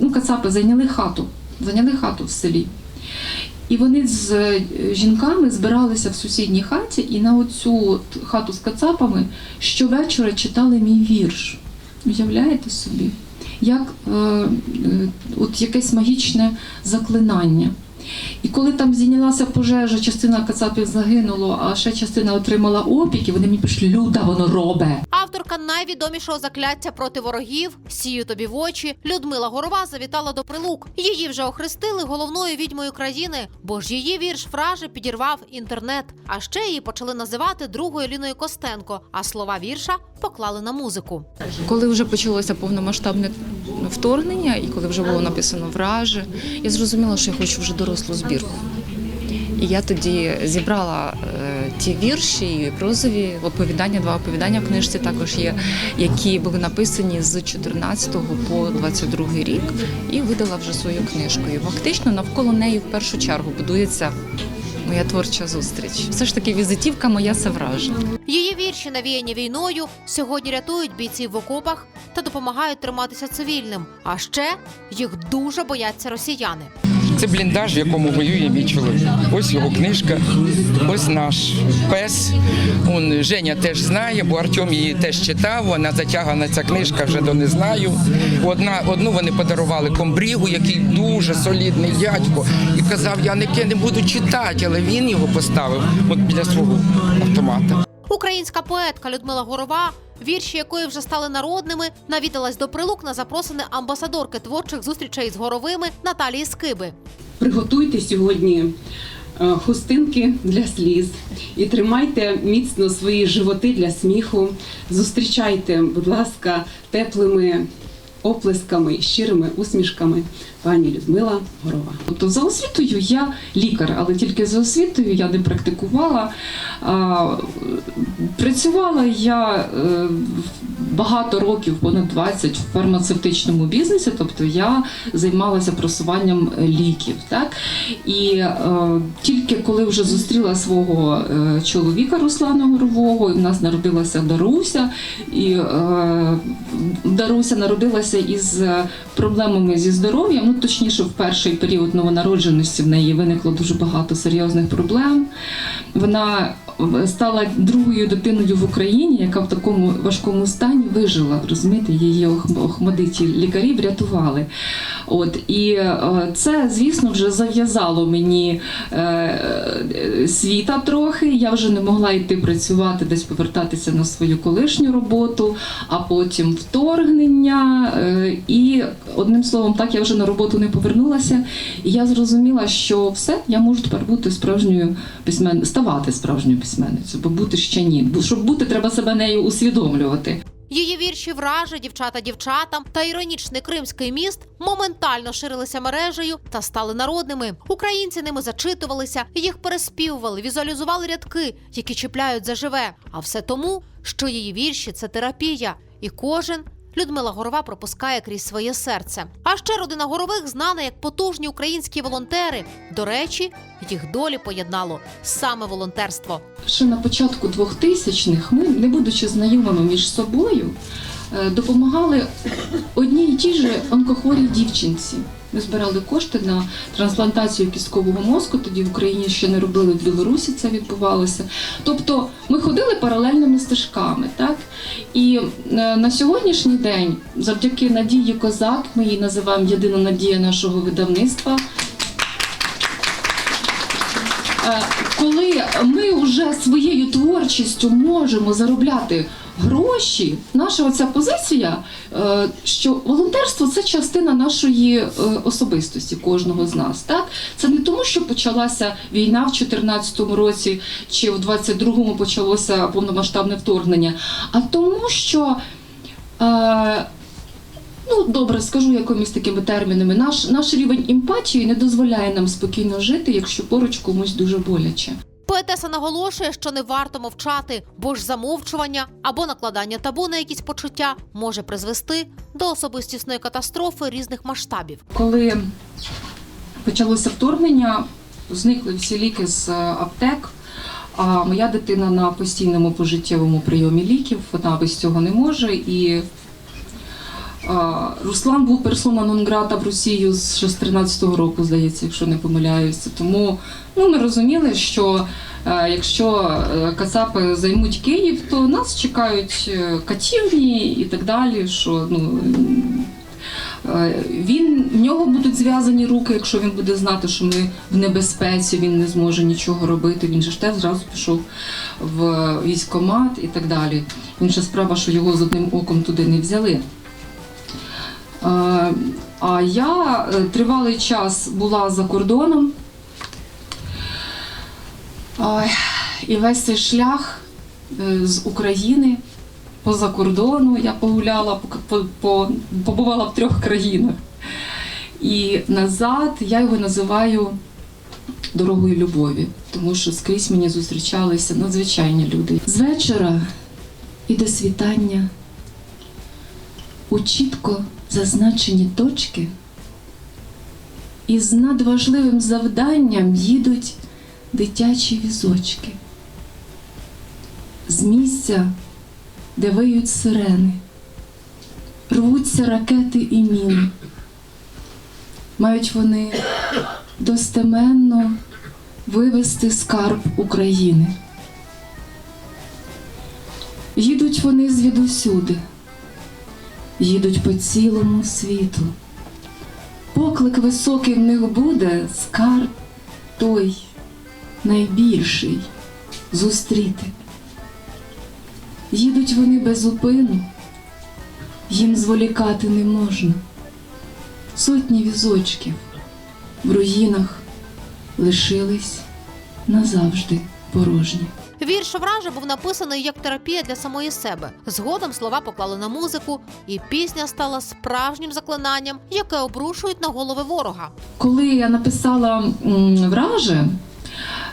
ну, кацапи зайняли хату, зайняли хату в селі. І вони з е, жінками збиралися в сусідній хаті і на оцю хату з кацапами щовечора читали мій вірш. Уявляєте собі? Як е, е, от якесь магічне заклинання. І коли там зійнялася пожежа, частина кацапів загинуло, а ще частина отримала опіки, вони мені пішли, Люда, воно робе. Авторка найвідомішого закляття проти ворогів Сію тобі в очі Людмила Горова завітала до прилук. Її вже охрестили головною відьмою країни, бо ж її вірш фражі підірвав інтернет. А ще її почали називати другою Ліною Костенко. А слова вірша поклали на музику. Коли вже почалося повномасштабне вторгнення, і коли вже було написано враже, я зрозуміла, що я хочу вже дорослу збірку. І я тоді зібрала ті вірші, і прозові оповідання, два оповідання в книжці також є, які були написані з 14 по 22 рік, і видала вже свою книжку. І фактично навколо неї в першу чергу будується моя творча зустріч. Все ж таки, візитівка моя це враже. Її вірші, навіяні війною, сьогодні рятують бійців в окопах та допомагають триматися цивільним. А ще їх дуже бояться росіяни. Це бліндаж, в якому воює мій чоловік. Ось його книжка, ось наш пес. Он, Женя теж знає, бо Артем її теж читав. Вона затягана ця книжка вже до не знаю. Одна, одну вони подарували комбрігу, який дуже солідний дядько, і казав, я не, не буду читати, але він його поставив от біля свого автомата. Українська поетка Людмила Горова, вірші якої вже стали народними, навідалась до прилук на запросини амбасадорки творчих зустрічей з горовими Наталії Скиби. Приготуйте сьогодні е, хустинки для сліз і тримайте міцно свої животи для сміху. Зустрічайте, будь ласка, теплими оплесками, щирими усмішками пані Людмила Горова. Тобто за освітою я лікар, але тільки за освітою я не практикувала. Працювала я е, багато років, понад 20 в фармацевтичному бізнесі, тобто я займалася просуванням ліків. Так? І е, тільки коли вже зустріла свого е, чоловіка Руслана Горового, і в нас народилася Даруся, і Даруся народилася із проблемами зі здоров'ям. Ну, точніше, в перший період новонародженості в неї виникло дуже багато серйозних проблем. Вона стала другою дитиною в Україні, яка в такому важкому стані вижила. Розумієте, її ох- охмадиті лікарі врятували. От і е, це, звісно, вже зав'язало мені е, е, світа трохи. Я вже не могла йти працювати, десь повертатися на свою колишню роботу, а потім вторгнення. І одним словом, так я вже на роботу не повернулася. І я зрозуміла, що все, я можу тепер бути справжньою письмен... ставати справжньою письменницею, бо бути ще ні. Бо щоб бути, треба себе нею усвідомлювати. Її вірші враже, дівчата дівчатам та іронічний кримський міст моментально ширилися мережею та стали народними. Українці ними зачитувалися, їх переспівували, візуалізували рядки, які чіпляють заживе. А все тому, що її вірші це терапія, і кожен. Людмила Горова пропускає крізь своє серце. А ще родина горових знана як потужні українські волонтери. До речі, їх долі поєднало саме волонтерство. ще на початку 2000-х ми, не будучи знайомими між собою, е, допомагали одній і тій же онкохворій дівчинці. Ми збирали кошти на трансплантацію кісткового мозку. Тоді в Україні ще не робили в Білорусі. Це відбувалося. Тобто ми ходили паралельними стежками, так і е, на сьогоднішній день, завдяки Надії Козак, ми її називаємо єдина надія нашого видавництва. Е, коли ми вже своєю творчістю можемо заробляти гроші, наша оця позиція, е, що волонтерство це частина нашої е, особистості кожного з нас. Так? Це не тому, що почалася війна в 2014 році чи в 22-му почалося повномасштабне вторгнення, а тому, що. е, Ну, добре, скажу якимись такими термінами. Наш, наш рівень емпатії не дозволяє нам спокійно жити, якщо поруч комусь дуже боляче. Поетеса наголошує, що не варто мовчати, бо ж замовчування або накладання табу на якісь почуття може призвести до особистісної катастрофи різних масштабів. Коли почалося вторгнення, зникли всі ліки з е, аптек. А моя дитина на постійному пожиттєвому прийомі ліків, вона без цього не може. І Руслан був персона нон-грата в Росію з 13-го року, здається, якщо не помиляюся. Тому ну, ми розуміли, що е, якщо е, Кацапи займуть Київ, то нас чекають е, катівні і так далі. Що, ну, він, в нього будуть зв'язані руки, якщо він буде знати, що ми в небезпеці, він не зможе нічого робити. Він же ж теж зразу пішов в військкомат і так далі. Інша справа, що його з одним оком туди не взяли. Е, А я е, тривалий час була за кордоном. І весь цей шлях е, з України поза кордону я погуляла, по, по, по, побувала в трьох країнах. І назад я його називаю дорогою любові, тому що скрізь мені зустрічалися надзвичайні люди. З вечора і до світання у чітко зазначені точки із надважливим завданням їдуть дитячі візочки. З місця, де виють сирени, рвуться ракети і міни. Мають вони достеменно вивести скарб України. Їдуть вони звідусюди, їдуть по цілому світу. Поклик високий в них буде, скарб той найбільший зустріти. Їдуть вони без упину, їм зволікати не можна. Сотні візочків в руїнах лишились назавжди порожні. Вірш вража був написаний як терапія для самої себе. Згодом слова поклали на музику, і пісня стала справжнім заклинанням, яке обрушують на голови ворога. Коли я написала враже,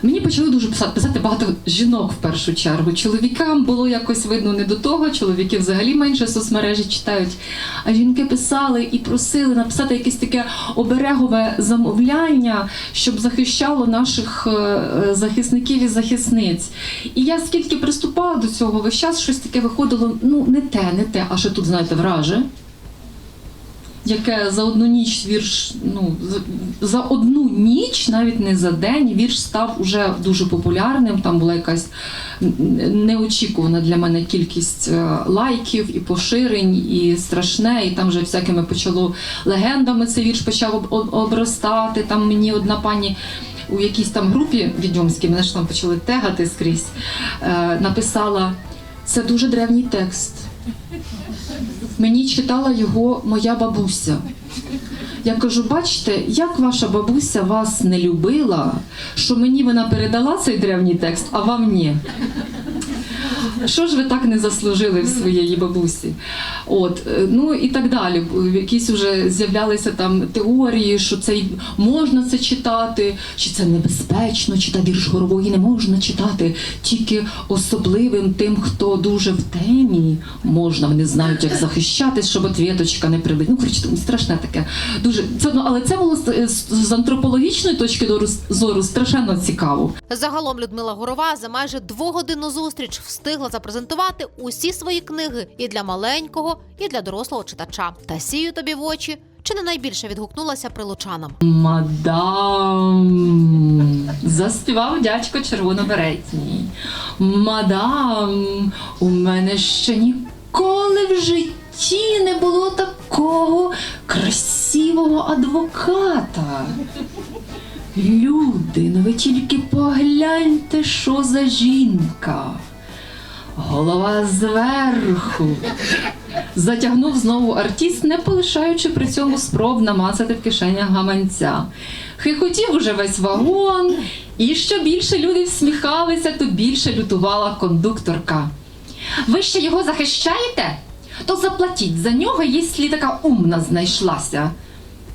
мені почали дуже писати, писати багато жінок в першу чергу. Чоловікам було якось видно не до того, чоловіки взагалі менше соцмережі читають. А жінки писали і просили написати якесь таке оберегове замовляння, щоб захищало наших е, е, захисників і захисниць. І я скільки приступала до цього, весь час щось таке виходило, ну не те, не те, а ще тут, знаєте, враже яке за одну ніч вірш, ну за- одну ніч, навіть не за день, вірш став уже дуже популярним. Там була якась неочікувана для мене кількість е, лайків і поширень, і страшне, і там вже всякими почало легендами цей вірш почав об- об- обростати. Там мені одна пані. У якійсь там групі відьомській, мене ж там почали тегати скрізь, е, написала: це дуже древній текст. Мені читала його моя бабуся. Я кажу, бачите, як ваша бабуся вас не любила, що мені вона передала цей древній текст, а вам ні. Що ж ви так не заслужили в своєї бабусі? От, е, ну і так далі. Якісь вже з'являлися там теорії, що це можна це читати, чи це небезпечно, чи та вірш горової не можна читати. Тільки особливим тим, хто дуже в темі, можна. Вони знають, як захищатись, щоб отвіточка не прилить. Ну, коротше, страшне таке. Дуже це ну, але це було з, з антропологічної точки зору страшенно цікаво. Загалом Людмила Горова за майже двогодинну зустріч встигла запрезентувати усі свої книги і для маленького, і для дорослого читача. Та сію тобі в очі. Чи не найбільше відгукнулася прилучанам? Мадам, заспівав дядько червоноберетній. Мадам, у мене ще ніколи в житті не було такого красивого адвоката. Люди, ну ви тільки погляньте, що за жінка. Голова зверху. Затягнув знову артіст, не полишаючи при цьому спроб намацати в кишенях гаманця. Хихотів уже весь вагон, і що більше люди всміхалися, то більше лютувала кондукторка. Ви ще його захищаєте? То заплатіть за нього, якщо така умна знайшлася.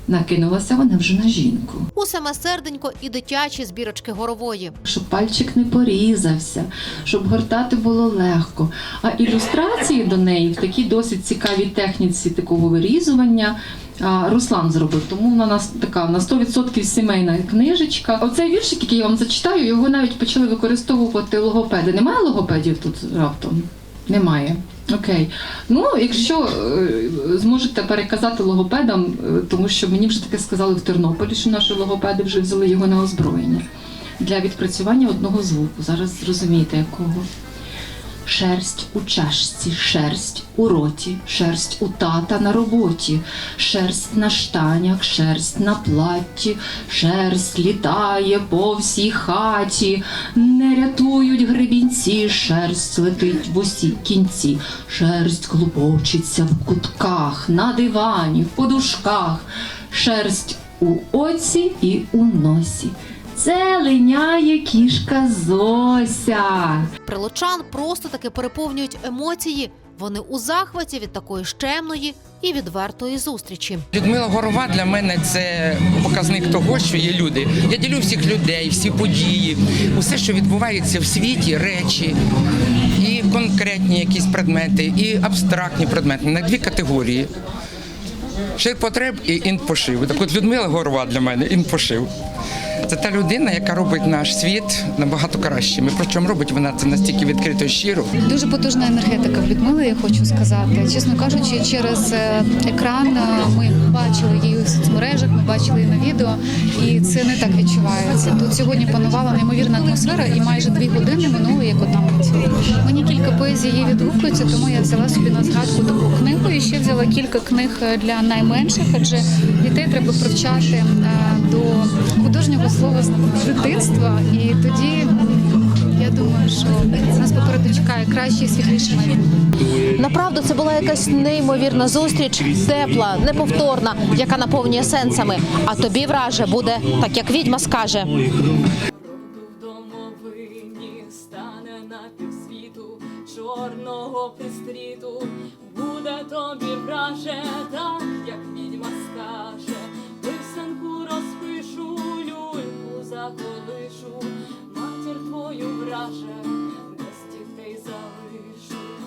Накинулася вона вже на жінку. У саме серденько і дитячі збірочки горової. щоб пальчик не порізався, щоб гортати було легко. А ілюстрації до неї в такій досить цікавій техніці такого вирізування. а, Руслан зробив, тому вона нас така на 100% сімейна книжечка. Оцей віршик, який я вам зачитаю, його навіть почали використовувати логопеди. Немає логопедів тут раптом? Немає. Окей. Ну, якщо е, зможете переказати логопедам, е, тому що мені вже таке сказали в Тернополі, що наші логопеди вже взяли його на озброєння для відпрацювання одного звуку. Зараз зрозумієте, якого. Шерсть у чашці, шерсть у роті, шерсть у тата на роботі, шерсть на штанях, шерсть на платті, шерсть літає по всій хаті, не рятують гребінці, шерсть летить в усі кінці, шерсть клубочиться в кутках, на дивані, в подушках, шерсть у оці і у носі. Це линяє кішка Зося. Прилучан просто таки переповнюють емоції. Вони у захваті від такої щемної і відвертої зустрічі. Людмила Горова для мене це показник того, що є люди. Я ділю всіх людей, всі події, усе, що відбувається в світі, речі, і конкретні якісь предмети, і абстрактні предмети на дві категорії. Ширпотреб і інпошив. Так от Людмила Горова для мене інпошив. Це та людина, яка робить наш світ набагато кращим. І причому робить вона це настільки відкрито і щиро. Дуже потужна енергетика в Людмили, я хочу сказати. Чесно кажучи, через е, екран е, ми бачили її у соцмережах, ми бачили її на відео, і це не так відчувається. Тут сьогодні панувала неймовірна атмосфера, і майже дві години минули, як одна мить. Мені кілька поезій її відгукується, тому я взяла собі на згадку таку книгу і ще взяла кілька книг е, для найменших, адже дітей треба привчати до художнього слова з дитинства, і тоді. Я думаю, що нас попереду чекає краще і світліше майбутнє. Направду це була якась неймовірна зустріч, тепла, неповторна, яка наповнює сенсами. А тобі враже буде так, як відьма скаже. Чорного пристріту. Буде тобі враже, так як відьма люльку матір твою враже.